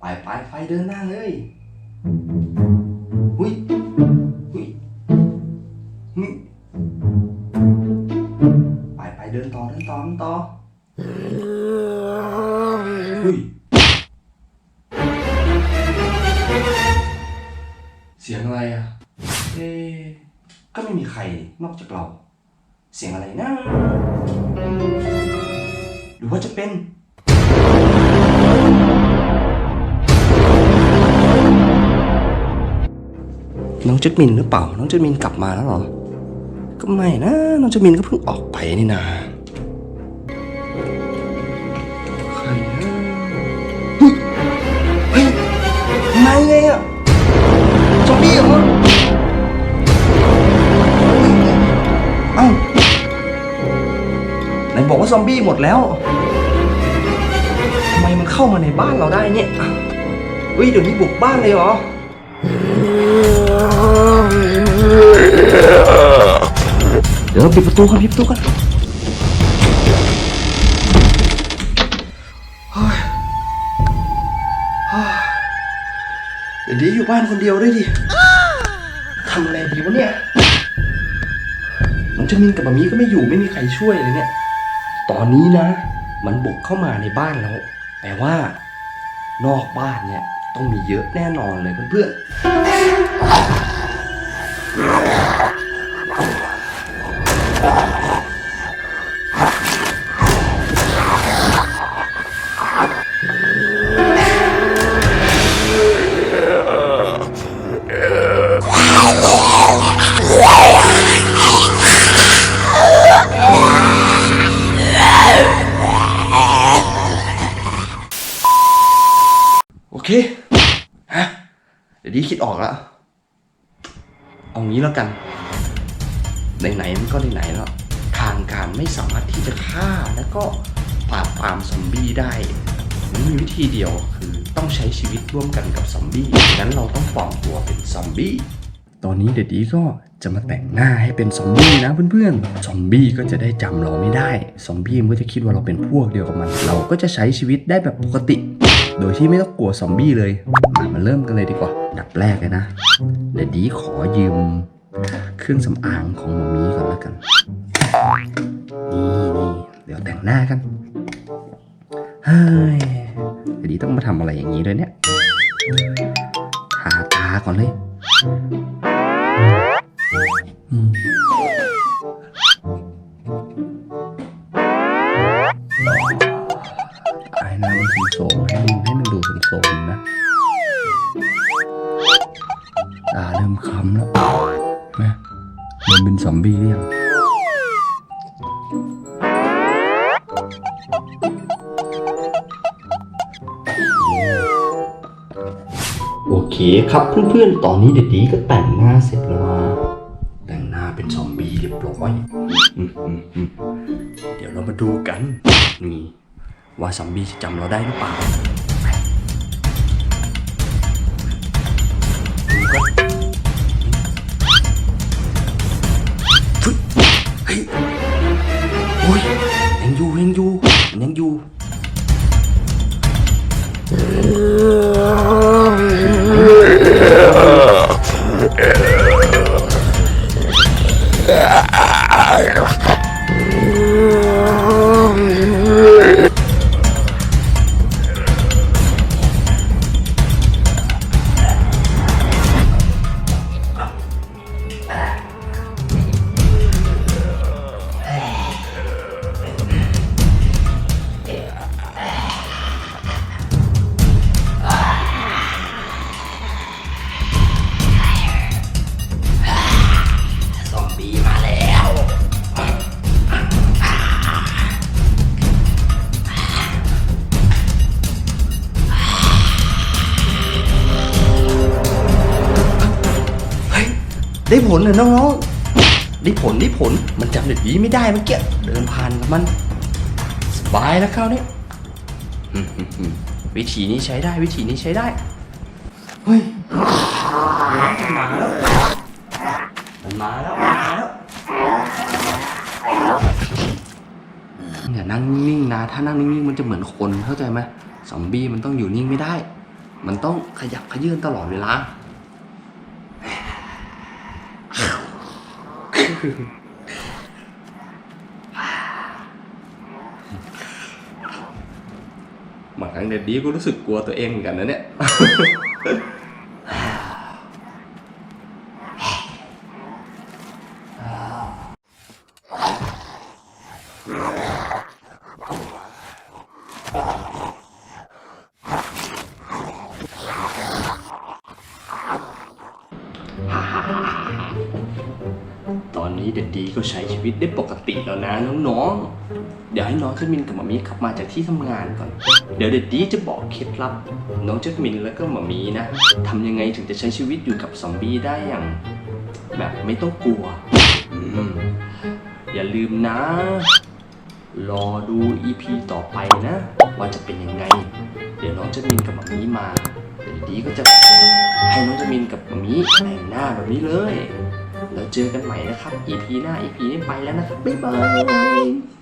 ไปไปไฟเดินหน้าเลยหุยหุยหุยไปไปเดินต่อเดินต่อเดินต่อหุยเสียงอะไรอะ เอ๊ก็ไม่มีใครนอกจากเรา เสียงอะไรนะ หรือว่าจะเป็น น้องจัดมินหรือเปล่า น้องจัดมินกลับมาแล้วเหรอ ก็ไม่นะ น้องจัดมินก็เพิ่งออกไปนี่นาใครนะเฮ้ยมาไงอะซอมบี้เหรอเอ้าไหนบอกว่าซอมบี้หมดแล้วทำไมมันเข้ามาในบ้านเราได้เนี่ยเฮ้ยเดี๋ยวนี้บุกบ้านเลยเหรอ เดี๋ยวเราปิดประตูกันปิดประตูกันเฮ้ยเดี๋ยวดีอยู่บ้านคนเดียวด้วยดิทำอะไรดีวะเนี่ยน้องเจมินกับมามีก็ไม่อยู่ไม่มีใครช่วยเลยเนี่ย ตอนนี้นะ มันบุกเข้ามาในบ้านแล้วแปลว่านอกบ้านเนี่ยต้องมีเยอะแน่นอนเลยเพื่อนๆ โอเค ฮะ เดี๋ยวดีคิดออกแล้ว เอางี้แล้วกัน ไหนๆมันก็ไหนๆแล้ว ทางการไม่สามารถที่จะฆ่าแล้วก็ปราบปรามซอมบี้ได้ มันมีวิธีเดียวคือต้องใช้ชีวิตร่วมกันกับซอมบี้งั้นเราต้องปลอมตัวเป็นซอมบี้ ตอนนี้เดดดี้ก็จะมาแต่งหน้าให้เป็นซอมบี้นะเพื่อนๆ ซอมบี้ก็จะได้จำเราไม่ได้ ซอมบี้มันก็จะคิดว่าเราเป็นพวกเดียวกับมัน เราก็จะใช้ชีวิตได้แบบปกติ โดยที่ไม่ต้องกลัวซอมบี้เลย มาเริ่มกันเลยดีกว่าดับแรกเลยนะ เดดดี้ขอยืมเครื่องสำอางของมามีก่อนแล้วกัน นี่นี่เดี๋ยวแต่งหน้ากันเฮ้ยเดดดี้ต้องมาทำอะไรอย่างนี้ด้วยเนี่ยทาตาก่อนเลย โอเคครับเพื่อนๆ ตอนนี้เด็ดดีก็แต่งหน้าเสร็จแล้วนะแต่งหน้าเป็นซอมบี้เรียบร้อยอืมอืมอืมเดี๋ยวเรามาดูกัน นี่ ว่าซอมบี้จะจำเราได้หรือเปล่า ได้ผลเลยน้องๆได้ผลได้ผลมันจำเด็ดดีไม่ได้เมื่อกี้เดินผ่านกับมัน สบายแล้วคราวนี้วิธีนี้ใช้ได้วิธีนี้ใช้ได้เฮ้ยมันมาแล้วมันมาแล้วมันมาแล้วอย่านั่งนิ่งนะถ้านั่งนิ่งๆมันจะเหมือนคนเข้าใจไหมซอมบี้มันต้องอยู่นิ่งไม่ได้ มันต้องขยับขยื่นตลอดเวลา บางครั้งเด็ดดีก็รู้สึกกลัวตัวเองเหมือนกันนะเนี่ย ตอนนี้เด็ดดีก็ใช้ชีวิตได้ปกติแล้วนะน้องๆ เดี๋ยวให้น้องเจมินกับหมามีขับมาจากที่ทำงานก่อน เดี๋ยวเด็ดดีจะบอกเคล็ดลับ น้องเจมินแล้วก็หมามีนะทำยังไงถึงจะใช้ชีวิตอยู่กับซอมบี้ได้อย่าง แบบไม่ต้องกลัว อืมอย่าลืมนะ รอดู EP ต่อไปนะ ว่าจะเป็นยังไง เดี๋ยวน้องเจมินกับมามีมา เดี๋ยวดีก็จะให้น้องเจมินกับมามีแต่งหน้าแบบนี้เลย แล้วเจอกันใหม่นะครับ EP หน้า EP นี้ไปแล้วนะครับบ๊ายบาย